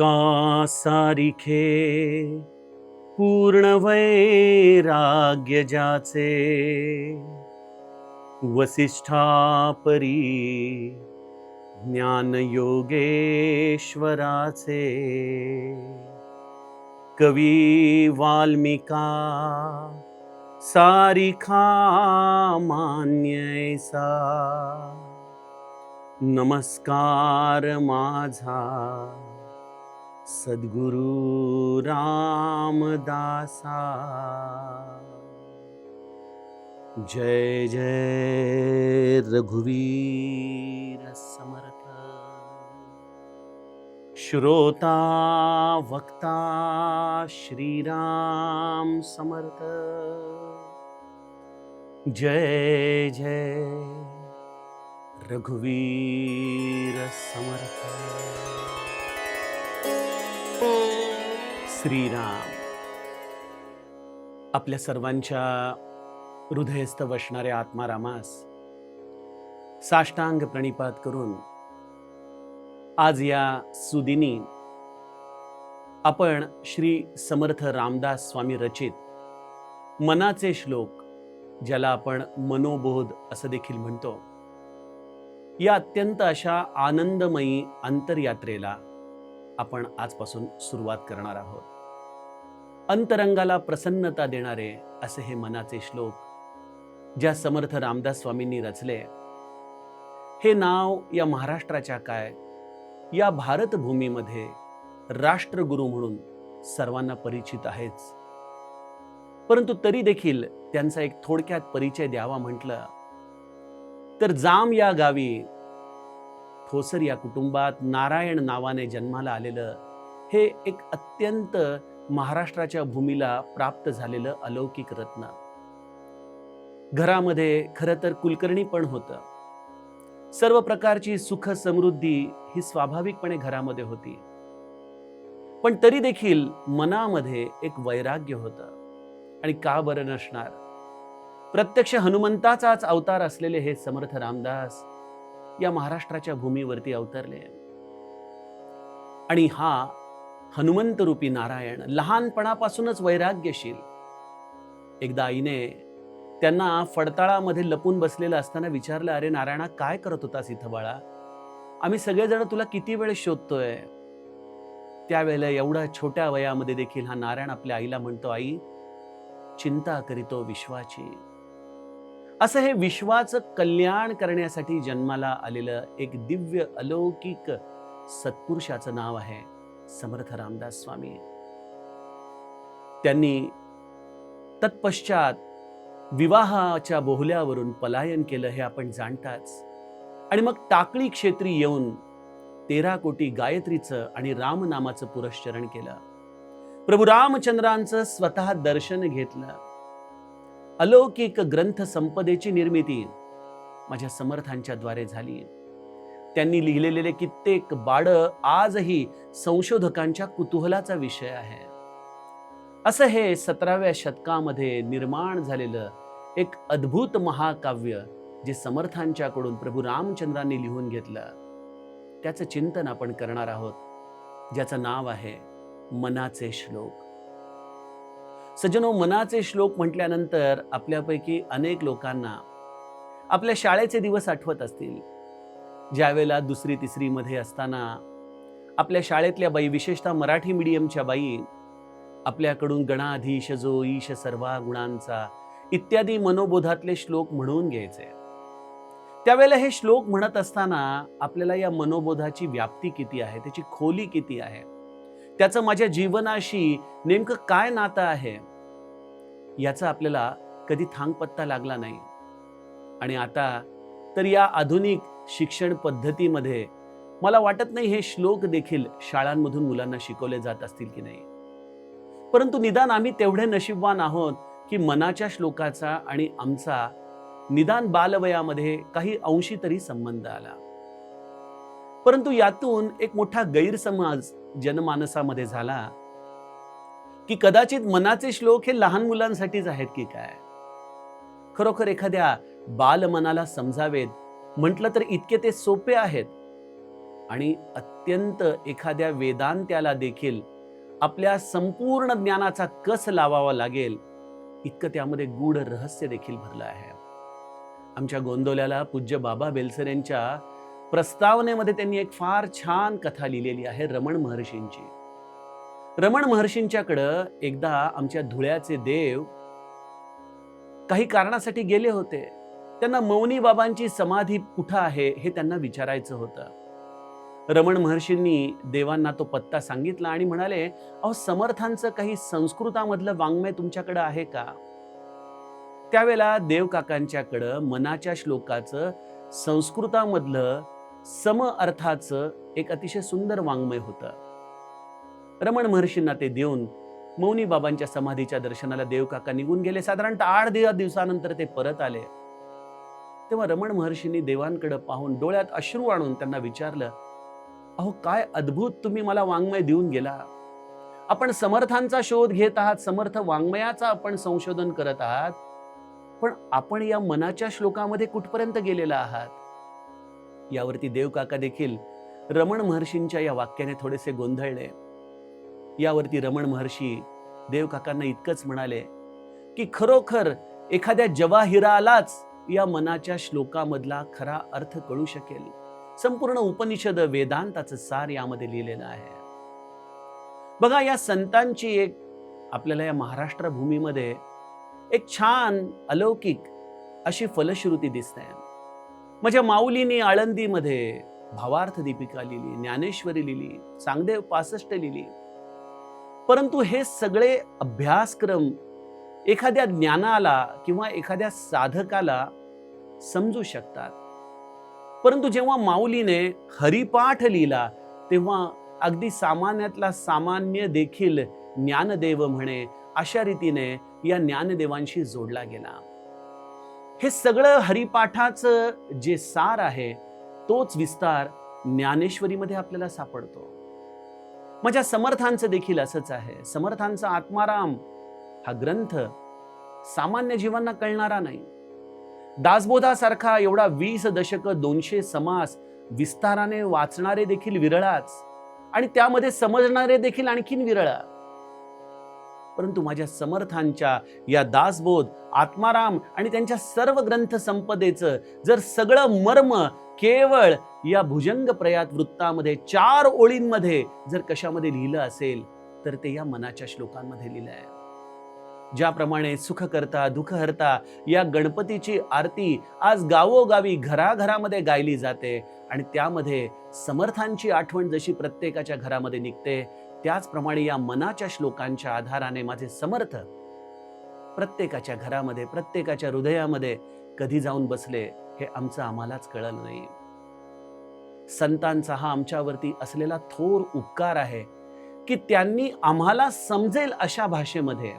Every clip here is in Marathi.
का सारिखे पूर्ण वैराग्य ज्याचे वसिष्ठापरी ज्ञान योगेश्वराचे कवी वाल्मिका सारिखा मान्यैसा नमस्कार माझा. सद्गुरु रामदासा। जय जय रघुवीर समर्थ। श्रोता वक्ता श्रीराम समर्थ। जय जय रघुवीर समर्थ। श्रीराम. आपल्या सर्वांच्या हृदयस्थ बसणाऱ्या आत्मारामास साष्टांग प्रणिपात करून आज या सुदिनी आपण श्री समर्थ रामदास स्वामी रचित मनाचे श्लोक ज्याला आपण मनोबोध असं देखील म्हणतो या अत्यंत अशा आनंदमयी अंतरयात्रेला आपण आजपासून सुरुवात करणार आहोत. अंतरंगाला प्रसन्नता देणारे असे हे मनाचे श्लोक ज्या समर्थ रामदास स्वामींनी रचले. हे नाव या महाराष्ट्राच्या काय? या भारतभूमीमध्ये राष्ट्रगुरु म्हणून सर्वांना परिचित आहेच. परंतु तरी देखील त्यांचा एक थोडक्यात परिचय द्यावा म्हटलं तर जाम या गावी ठोसर या कुटुंबात नारायण नावाने जन्माला आलेलं हे एक अत्यंत महाराष्ट्राच्या भूमीला प्राप्त झालेलं अलौकिक रत्न. घरामध्ये खरं तर कुलकर्णी पण होतं. सर्व प्रकारची सुख समृद्धी ही स्वाभाविकपणे घरामध्ये होती. पण तरी देखील मनामध्ये एक वैराग्य होतं. आणि का बरं नसणार? प्रत्यक्ष हनुमंताचाच अवतार असलेले हे समर्थ रामदास या महाराष्ट्राच्या भूमीवरती अवतरले. आणि हा हनुमंतरूपी नारायण लहानपणापासूनच वैराग्यशील. एकदा आईने त्यांना फडताळामध्ये लपून बसलेलं असताना विचारलं अरे नारायणा काय करत होतास इथं बाळा? आम्ही सगळेजण तुला किती वेळ शोधतोय? त्यावेळेला एवढ्या छोट्या वयामध्ये देखील हा नारायण आपल्या आईला म्हणतो आई चिंता करीतो विश्वाची. असं हे विश्वाचं कल्याण करण्यासाठी जन्माला आलेलं एक दिव्य अलौकिक सत्पुरुषाचं नाव आहे. समर्थ रामदास स्वामी. त्यांनी तत्पश्चात विवाहाच्या बोहल्यावरून पलायन केलं हे आपण जाणताच. आणि मग टाकळी क्षेत्री येऊन तेरा कोटी गायत्रीचं आणि रामनामाचं पुरश्चरण केलं. प्रभू रामचंद्रांचं स्वतः दर्शन घेतलं. अलौकिक ग्रंथ संपदेची निर्मिती माझ्या समर्थांच्या द्वारे झाली. त्यांनी लिहिलेले कित्येक बाड आजही संशोधकांच्या कुतूहलाचा विषय आहे. असं हे सतराव्या शतकामध्ये निर्माण झालेलं एक अद्भुत महाकाव्य जे समर्थांच्याकडून प्रभू रामचंद्रांनी लिहून घेतलं. त्याचं चिंतन आपण करणार आहोत. ज्याचं नाव आहे मनाचे श्लोक. सजनो मनाचे श्लोक म्हटल्यानंतर आपल्यापैकी अनेक लोकांना आपल्या शाळेचे दिवस आठवत असतील. ज्यावेळेला दुसरी तिसरी मध्ये असताना आपल्या शाळेतल्या बाई विशेषतः मराठी मीडियमच्या बाई आपल्याकडून गणाधीश जो ईश सर्वा गुणांचा इत्यादी मनोबोधातले श्लोक म्हणून घ्यायचे. त्यावेळेला हे श्लोक म्हणत असताना आपल्याला या मनोबोधाची व्याप्ती किती आहे त्याची खोली किती आहे त्याचं माझ्या जीवनाशी नेमकं काय नातं आहे याचा आपल्याला कधी थांगपत्ता लागला नाही. आणि आता तर या आधुनिक शिक्षण पद्धतीमध्ये मला वाटत नाही हे श्लोक देखील शाळांमधून मुलांना शिकवले जात असतील की नाही. परंतु निदान आम्ही तेवढे नशीबवान आहोत की मनाच्या श्लोकाचा आणि आमचा निदान बालवयामध्ये काही अंशी तरी संबंध आला. परंतु यातून एक मोठा गैरसमज जनमानसामध्ये झाला की कदाचित मनाचे श्लोक हे लहान मुलांसाठीच आहेत की काय? खरोखर एखाद्या बालमनाला समजावेत म्हटलं तर इतके ते सोपे आहेत. आणि अत्यंत एखाद्या वेदांत्याला देखील आपल्या संपूर्ण ज्ञानाचा कस लावावा लागेल इतकं त्यामध्ये गूढ रहस्य देखील भरलं आहे. आमच्या गोंदवल्याला पूज्य बाबा बेलसर यांच्या प्रस्तावनेमध्ये त्यांनी एक फार छान कथा लिहिलेली आहे रमण महर्षींची. रमण महर्षींच्याकडं एकदा आमच्या धुळ्याचे देव काही कारणासाठी गेले होते. त्यांना मौनी बाबांची समाधी कुठं आहे हे त्यांना विचारायचं होतं. रमण महर्षींनी देवांना तो पत्ता सांगितला आणि म्हणाले अहो समर्थांचं काही संस्कृतामधलं वाङ्मय तुमच्याकडं आहे का? त्यावेळेला देवकाकांच्याकडं मनाच्या श्लोकाचं संस्कृतामधलं सम अर्थाचं एक अतिशय सुंदर वाङ्मय होतं. रमण महर्षींना ते देऊन मौनी बाबांच्या समाधीच्या दर्शनाला देवकाका निघून गेले. साधारणतः आठ दिवसानंतर ते परत आले. तेव्हा रमण महर्षींनी देवांकडे पाहून डोळ्यात अश्रू आणून त्यांना विचारलं अहो काय अद्भुत तुम्ही मला वाङ्मय देऊन गेला. आपण समर्थांचा शोध घेत आहात समर्थ वाङ्मयाचा आपण संशोधन करत आहात पण आपण या मनाच्या श्लोकामध्ये कुठपर्यंत गेलेला आहात? यावरती देवकाका देखील रमण महर्षींच्या या वाक्याने थोडेसे गोंधळले. यावरती रमण महर्षी देवकाकांना इतकंच म्हणाले की खरोखर एखाद्या जवाहिरालाच या मनाच्या श्लोकामधला खरा अर्थ कळू शकेल. संपूर्ण उपनिषद वेदांताचं सार यामध्ये लिहिलेलं आहे. बघा या संतांची एक आपल्याला या महाराष्ट्र भूमीमध्ये एक छान अलौकिक अशी फलश्रुती दिसते. माझ्या माऊलीने आळंदीमध्ये भावार्थ दीपिका लिहिली ज्ञानेश्वरी लिहिली चांगदेव पासष्ट लिहिली. परंतु हे सगळे अभ्यासक्रम एखाद्या ज्ञानाला किंवा एखाद्या साधकाला समजू शकतात. परंतु जेव्हा माऊलीने हरिपाठ लिहिला तेव्हा अगदी सामान्यातला सामान्य देखील ज्ञानदेव म्हणे अशा रीतीने या ज्ञानदेवांशी जोडला गेला. हे सगळं हरिपाठाचं जे सार आहे तोच विस्तार ज्ञानेश्वरीमध्ये आपल्याला सापडतो. माझ्या समर्थांचं देखील असंच आहे. समर्थांचा आत्माराम हा ग्रंथ सामान्य जीवांना कळणारा नाही. दासबोधासारखा एवढा वीस दशक दोनशे समास विस्ताराने वाचणारे देखील विरळाच. आणि त्यामध्ये समजणारे देखील आणखीन विरळा. परंतु माझ्या समर्थांच्या या दासबोध आत्माराम आणि त्यांच्या सर्व ग्रंथ संपदेचं जर सगळं मर्म केवळ या भुजंग प्रयात वृत्तामध्ये चार ओळींमध्ये जर कशामध्ये लिहिलं असेल तर ते या मनाच्या श्लोकांमध्ये लिहिलं आहे ज्याप्रमाणे सुख करता दुःख हरता या गणपतीची आरती आज गावोगावी घराघरामध्ये गायली जाते आणि त्यामध्ये समर्थांची आठवण जशी प्रत्येकाच्या घरामध्ये निघते त्याचप्रमाणे या मनाच्या श्लोकांच्या आधाराने माझे समर्थ प्रत्येकाच्या घरामध्ये प्रत्येकाच्या हृदयामध्ये कधी जाऊन बसले हे आमचं आम्हालाच कळलं नाही. संतांचा हा आमच्यावरती असलेला थोर उपकार आहे की त्यांनी आम्हाला समजेल अशा भाषेमध्ये.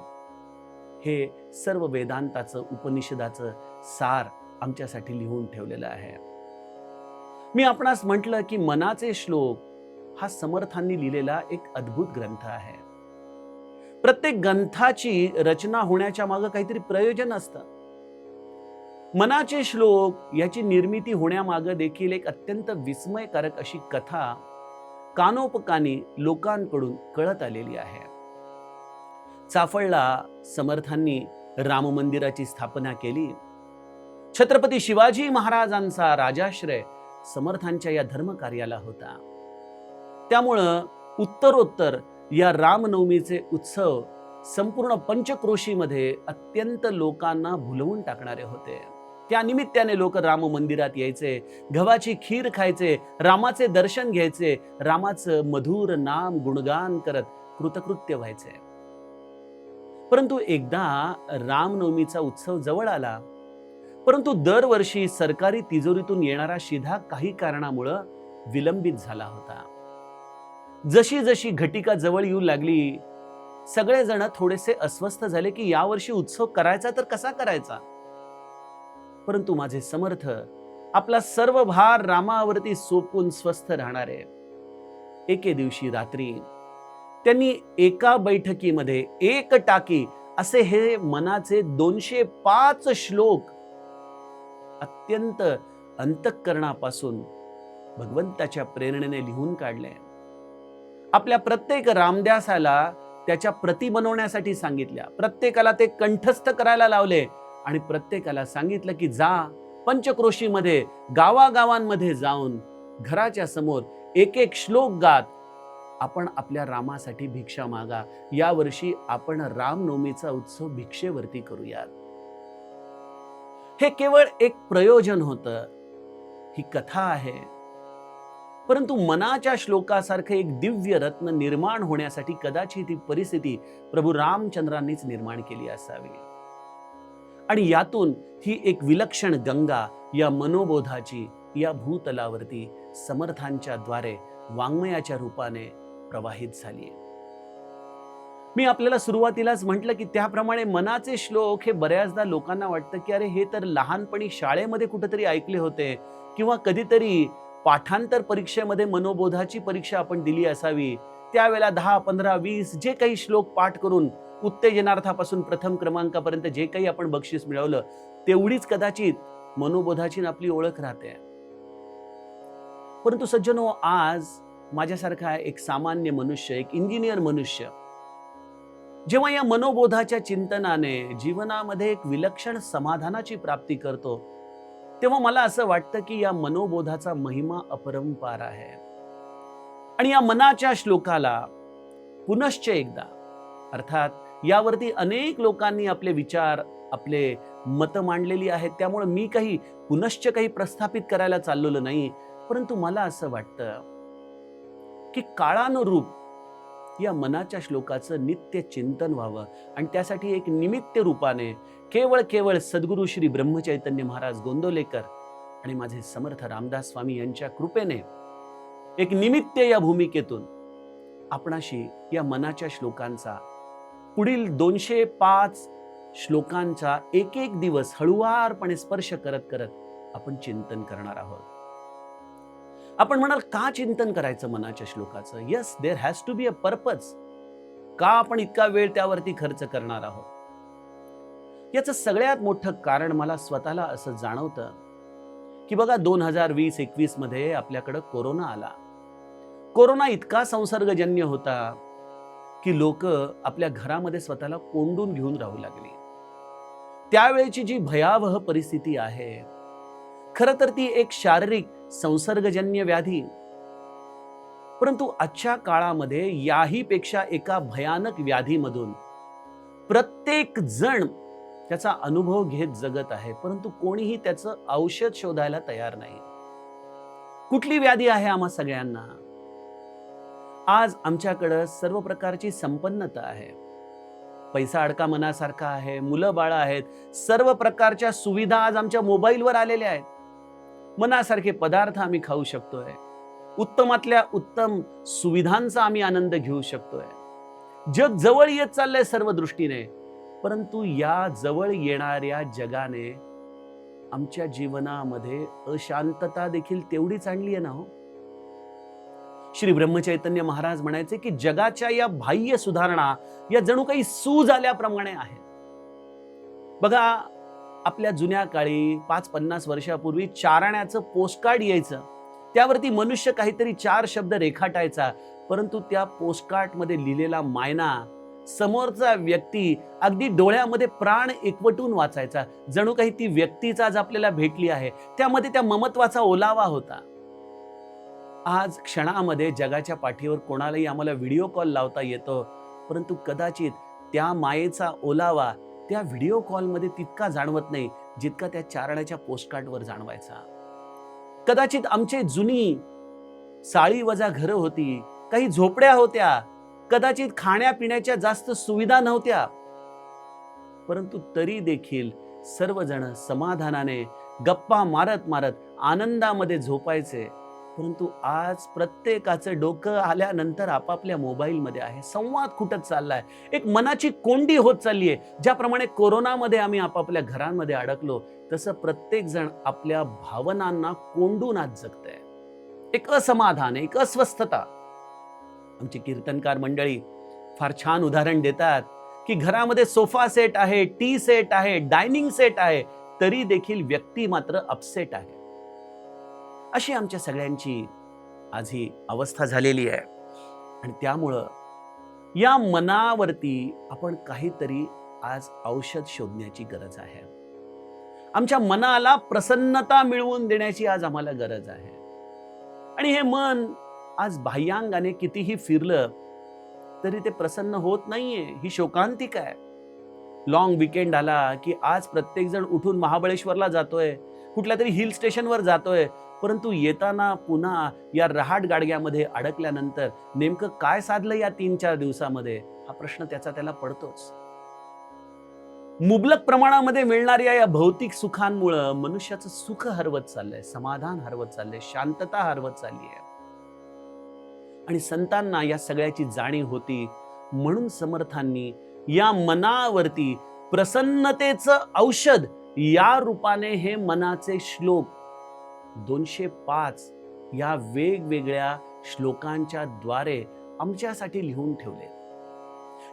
हे सर्व वेदांताचं उपनिषदाचं सार आमच्यासाठी लिहून ठेवलेलं आहे. मी आपणास म्हटलं की मनाचे श्लोक हा समर्थांनी लिहिलेला एक अद्भुत ग्रंथ आहे. प्रत्येक ग्रंथाची रचना होण्याच्या मागं काहीतरी प्रयोजन असतं. मनाचे श्लोक याची निर्मिती होण्यामागं देखील एक अत्यंत विस्मयकारक अशी कथा कानोपकानी लोकांकडून कळत आलेली आहे. चाफळला समर्थांनी राम मंदिराची स्थापना केली. छत्रपती शिवाजी महाराजांचा राजाश्रय समर्थांच्या या धर्म कार्याला होता. त्यामुळं उत्तरोत्तर या रामनवमीचे उत्सव संपूर्ण पंचक्रोशीमध्ये अत्यंत लोकांना भुलवून टाकणारे होते. त्या निमित्ताने लोक राम मंदिरात यायचे गव्हाची खीर खायचे रामाचे दर्शन घ्यायचे रामाचं मधुर नाम गुणगान करत कृतकृत्य व्हायचे. परंतु एकदा रामनवमीचा उत्सव जवळ आला परंतु दरवर्षी सरकारी तिजोरीतून येणारा शिधा काही कारणामुळं विलंबित झाला होता. जशी जशी घटिका जवळ येऊ लागली सगळेजण थोडेसे अस्वस्थ झाले की यावर्षी उत्सव करायचा तर कसा करायचा? परंतु माझे समर्थ आपला सर्व भार रामावरती सोपून स्वस्थ राहणारे. एके दिवशी रात्री त्यांनी एका बैठकीमध्ये एक टाकी असे हे मनाचे दोनशे पाच श्लोक अत्यंत अंतःकरणापासून भगवंताच्या प्रेरणेने लिहून काढले. आपल्या प्रत्येक रामदासाला त्याच्या प्रती बनवण्यासाठी सांगितल्या. प्रत्येकाला ते कंठस्थ करायला लावले आणि प्रत्येकाला सांगितलं की जा पंचक्रोशीमध्ये गावागावांमध्ये जाऊन घराच्या समोर एक एक श्लोक गात. आपण आपल्या रामासाठी भिक्षा मागा. यावर्षी आपण रामनवमीचा उत्सव भिक्षेवरती करूयात. हे केवळ एक प्रयोजन होतं. ही कथा आहे. परंतु मनाच्या श्लोकासारखं एक दिव्य रत्न निर्माण होण्यासाठी कदाचित ही परिस्थिती प्रभू रामचंद्रांनीच निर्माण केली असावी. आणि यातून ही एक विलक्षण गंगा या मनोबोधाची या भूतलावरती समर्थांच्या द्वारे वाङ्मयाच्या रूपाने प्रवाहित झाली मी आपल्याला सुरुवातीलाच म्हटलं की त्याप्रमाणे मनाचे श्लोक हे बऱ्याचदा लोकांना वाटतं की अरे हे तर लहानपणी शाळेमध्ये कुठेतरी ऐकले होते किंवा कधीतरी पाठांतर परीक्षेमध्ये मनोबोधाची परीक्षा आपण दिली असावी. त्यावेळेला दहा पंधरा वीस जे काही श्लोक पाठ करून उत्तेजनार्थापासून प्रथम क्रमांकापर्यंत जे काही आपण बक्षीस मिळवलं तेवढीच कदाचित मनोबोधाची आपली ओळख राहते. परंतु सज्जनो आज माझ्यासारखा एक सामान्य मनुष्य एक इंजिनियर मनुष्य जेव्हा या मनोबोधाच्या चिंतनाने जीवनामध्ये एक विलक्षण समाधानाची प्राप्ती करतो तेव्हा मला असं वाटतं की या मनोबोधाचा महिमा अपरंपार आहे. आणि या मनाच्या श्लोकाला पुनश्च एकदा अर्थात यावरती अनेक लोकांनी आपले विचार आपले मतं मांडलेली आहेत त्यामुळे मी काही पुनश्च काही प्रस्थापित करायला चाललेलो नाही परंतु मला असं वाटतं की काळानुरूप या मनाच्या श्लोकाचं नित्य चिंतन व्हावं. आणि त्यासाठी एक निमित्त रूपाने केवळ केवळ सद्गुरू श्री ब्रह्मचैतन्य महाराज गोंदोलेकर आणि माझे समर्थ रामदास स्वामी यांच्या कृपेने एक निमित्त या भूमिकेतून आपणाशी या मनाच्या श्लोकांचा पुढील दोनशे पाच श्लोकांचा एक एक दिवस हळुवारपणे स्पर्श करत करत आपण चिंतन करणार आहोत. आपण म्हणाल का चिंतन करायचं मनाच्या श्लोकाचं? Yes there has to be a purpose का आपण इतका वेळ त्यावरती खर्च करणार आहोत? याचं सगळ्यात मोठं कारण मला स्वतःला असं जाणवतं की बघा दोन हजार वीस एकवीसमध्ये आपल्याकडं कोरोना आला. कोरोना इतका संसर्गजन्य होता की लोक आपल्या घरामध्ये स्वतःला कोंडून घेऊन राहू लागली. त्यावेळेची जी भयावह परिस्थिती आहे खरं तर ती एक शारीरिक संसर्गजन्य व्याधी. परंतु आजच्या काळामध्ये याही पेक्षा एका भयानक व्याधीमधून प्रत्येक जण त्याचा अनुभव घेत जगत आहे परंतु कोणीही त्याचं औषध शोधायला तयार नाही. कुठली व्याधी आहे आम्हा सगळ्यांना? आज आमच्याकडं सर्व प्रकारची संपन्नता आहे. पैसा अडका मनासारखा आहे मुलं बाळ आहेत सर्व प्रकारच्या सुविधा आज आमच्या मोबाईलवर आलेल्या आहेत. मनासारखे पदार्थ आम्ही खाऊ शकतोय. उत्तमातल्या उत्तम सुविधांचा आम्ही आनंद घेऊ शकतोय. जग जवळ येत चाललंय सर्व दृष्टीने परंतु या जवळ येणाऱ्या जगाने आमच्या जीवनामध्ये अशांतता देखील तेवढीच आणली आहे ना हो? श्री ब्रह्मचैतन्य महाराज म्हणायचे की जगाच्या या बाह्य सुधारणा या जणू काही सूज आल्याप्रमाणे आहेत बघा आपल्या जुन्या काळी पाच पन्नास वर्षापूर्वी चारण्याचं पोस्टकार्ड यायचं. त्यावरती मनुष्य काहीतरी चार शब्द रेखाटायचा परंतु त्या पोस्टकार्डमध्ये लिहिलेला मायना समोरचा व्यक्ती अगदी डोळ्यामध्ये प्राण एकवटून वाचायचा. जणू काही ती व्यक्तीच आज आपल्याला भेटली आहे. त्यामध्ये त्या ममत्वाचा ओलावा होता. आज क्षणामध्ये जगाच्या पाठीवर कोणालाही आम्हाला व्हिडिओ कॉल लावता येतो परंतु कदाचित त्या मायेचा ओलावा त्या व्हिडिओ कॉलमध्ये तितका जाणवत नाही जितका त्या चारण्याच्या पोस्टकार्डवर जाणवायचा. कदाचित आमचे जुनी साळी वजा घरं होती काही झोपड्या होत्या कदाचित खाण्यापिण्याच्या जास्त सुविधा नव्हत्या. परंतु तरी देखील सर्वजण समाधानाने गप्पा मारत मारत आनंदामध्ये झोपायचे. परंतु आज प्रत्येकाचं डोकं आल्यानंतर आपापल्या मोबाईलमध्ये आहे. संवाद कुठत चाललाय? एक मनाची कोंडी होत चालली आहे ज्याप्रमाणे कोरोनामध्ये आम्ही आपापल्या घरांमध्ये अडकलो तसं प्रत्येकजण आपल्या भावनांना कोंडून आज जगतंय. एक असमाधान एक अस्वस्थता. आमची कीर्तनकार मंडळी फार छान उदाहरण देतात की घरामध्ये सोफा सेट आहे टी सेट आहे डायनिंग सेट आहे तरी देखील व्यक्ती मात्र अपसेट आहे. अशी आमच्या सगळ्यांची आज ही अवस्था झालेली आहे. आणि त्यामुळं या मनावरती आपण काहीतरी आज औषध शोधण्याची गरज आहे. आमच्या मनाला प्रसन्नता मिळवून देण्याची आज आम्हाला गरज आहे. आणि हे मन आज बाह्यांगाने कितीही फिरलं तरी ते प्रसन्न होत नाहीये. ही शोकांतिक आहे. लॉंग विकेंड आला की आज प्रत्येकजण उठून महाबळेश्वरला जातोय. कुठल्या तरी हिल स्टेशनवर जातोय. परंतु येताना पुन्हा या रहाट गाडग्यामध्ये अडकल्यानंतर नेमकं काय साधलं या तीन चार दिवसामध्ये? हा प्रश्न त्याचा त्याला पडतोच. मुबलक प्रमाणामध्ये मिळणाऱ्या या भौतिक सुखांमुळं मनुष्याचं सुख हरवत चाललंय समाधान हरवत चाललंय शांतता हरवत चालली आहे आणि संतांना या सगळ्याची जाणीव होती. म्हणून समर्थांनी या मनावरती प्रसन्नतेचं औषध या रूपाने हे मनाचे श्लोक दोनशे पाच या वेगवेगळ्या श्लोकांच्या द्वारे आमच्यासाठी लिहून ठेवले.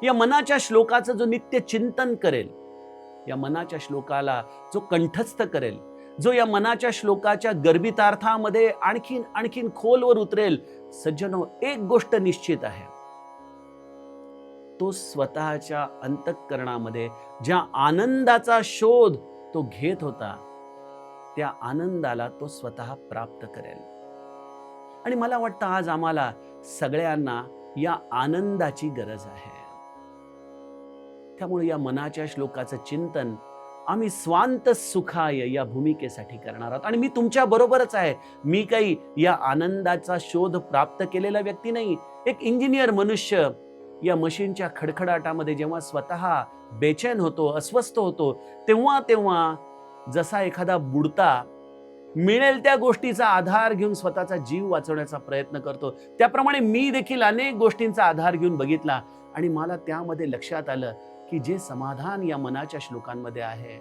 या मनाच्या श्लोकाचं जो नित्य चिंतन करेल या मनाच्या श्लोकाला जो कंठस्थ करेल जो या मनाच्या श्लोकाच्या गर्भितार्थामध्ये आणखीन आणखीन खोलवर उतरेल सज्जनो एक गोष्ट निश्चित आहे. तो स्वतःच्या अंतःकरणामध्ये ज्या आनंदाचा शोध तो घेत होता त्या आनंदाला तो स्वतः प्राप्त करेल. आणि मला वाटतं आज आम्हाला सगळ्यांना या आनंदाची गरज आहे. त्यामुळे या मनाच्या श्लोकाचं चिंतन आम्ही स्वांत सुखाय या भूमिकेसाठी करणार आहोत. आणि मी तुमच्या बरोबरच आहे. मी काही या आनंदाचा शोध प्राप्त केलेला व्यक्ती नाही. एक इंजिनियर मनुष्य या मशीनच्या खडखडाटामध्ये जेव्हा स्वतः बेचैन होतो अस्वस्थ होतो तेव्हा तेव्हा जसा एखादा बुडता मिळेल त्या गोष्टीचा आधार घेऊन स्वतःचा जीव वाचवण्याचा प्रयत्न करतो. त्याप्रमाणे मी देखील अनेक गोष्टींचा आधार घेऊन बघितला आणि मला त्यामध्ये लक्षात आलं की जे समाधान या मनाच्या श्लोकांमध्ये आहे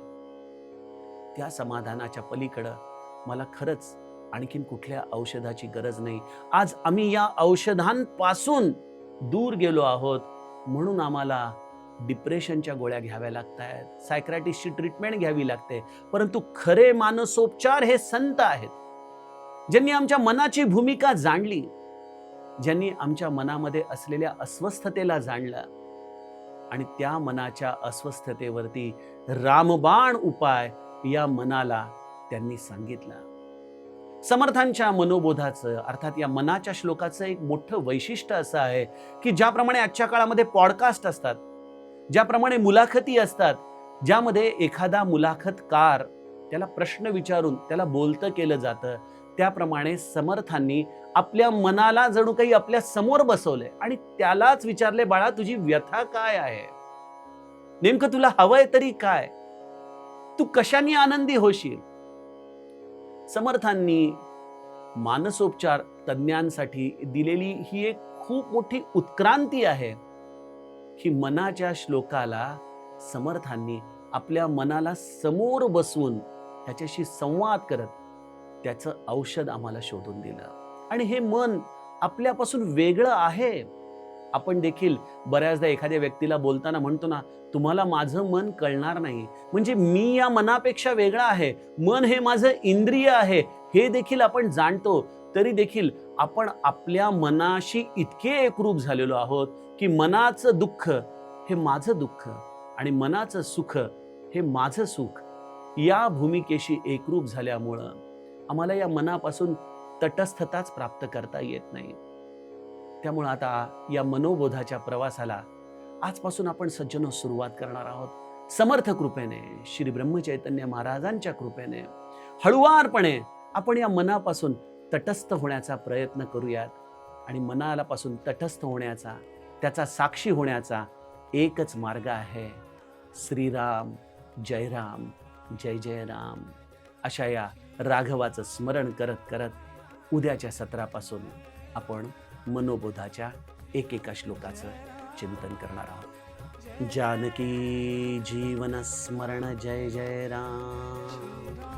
त्या समाधानाच्या पलीकडं मला खरंच आणखीन कुठल्या औषधाची गरज नाही. आज आम्ही या औषधांपासून दूर गेलो आहोत म्हणून आम्हाला डिप्रेशनच्या गोळ्या घ्याव्या लागत आहेत सायक्रॅटिस्टची ट्रीटमेंट घ्यावी लागते. परंतु खरे मानसोपचार हे संत आहेत. ज्यांनी आमच्या मनाची भूमिका जाणली ज्यांनी आमच्या मनामध्ये असलेल्या अस्वस्थतेला जाणलं आणि त्या मनाच्या अस्वस्थतेवरती रामबाण उपाय या मनाला त्यांनी सांगितला. समर्थांच्या मनोबोधाचं अर्थात या मनाच्या श्लोकाचं एक मोठं वैशिष्ट्य असं आहे की ज्याप्रमाणे आजच्या काळामध्ये पॉडकास्ट असतात ज्याप्रमाणे मुलाखती असतात ज्यामध्ये एखादा मुलाखतकार त्याला प्रश्न विचारून त्याला बोलतं केलं जातं त्याप्रमाणे समर्थांनी आपल्या मनाला जणू काही आपल्यासमोर बसवलंय आणि त्यालाच विचारले बाळा तुझी व्यथा काय आहे? नेमकं तुला हवंय तरी काय? तू कशाने आनंदी होशील? समर्थांनी मानसोपचार तज्ज्ञांसाठी दिलेली ही एक खूप मोठी उत्क्रांती आहे. की मनाच्या श्लोकाला समर्थांनी आपल्या मनाला समोर बसवून त्याच्याशी संवाद करत त्याचं औषध आम्हाला शोधून दिलं. आणि हे मन आपल्यापासून वेगळं आहे. आपण देखील बऱ्याचदा एखाद्या व्यक्तीला बोलताना म्हणतो ना तुम्हाला माझं मन कळणार नाही. म्हणजे मी या मनापेक्षा वेगळा आहे. मन हे माझं इंद्रिय आहे. हे देखील आपण जाणतो. तरी देखील आपण आपल्या मनाशी इतके एकरूप झालेलो आहोत की मनाचं दुःख हे माझं दुःख आणि मनाचं सुख हे माझं सुख या भूमिकेशी एकरूप झाल्यामुळं आम्हाला या मनापासून तटस्थताच प्राप्त करता येत नाही. त्यामुळं आता या मनोबोधाच्या प्रवासाला आजपासून आपण सज्जनो सुरुवात करणार आहोत. समर्थ कृपेने श्री ब्रह्मचैतन्य महाराजांच्या कृपेने हळुवारपणे आपण या मनापासून तटस्थ होण्याचा प्रयत्न करूयात. आणि मनालापासून तटस्थ होण्याचा त्याचा साक्षी होण्याचा एकच मार्ग आहे. श्रीराम जय राम जय जय राम. अशा या राघवाचं स्मरण करत करत उद्याच्या सत्रापासून आपण मनोबोधाच्या एकेका श्लोकाचं चिंतन करणार आहोत. जानकी जीवन स्मरण जय जय राम.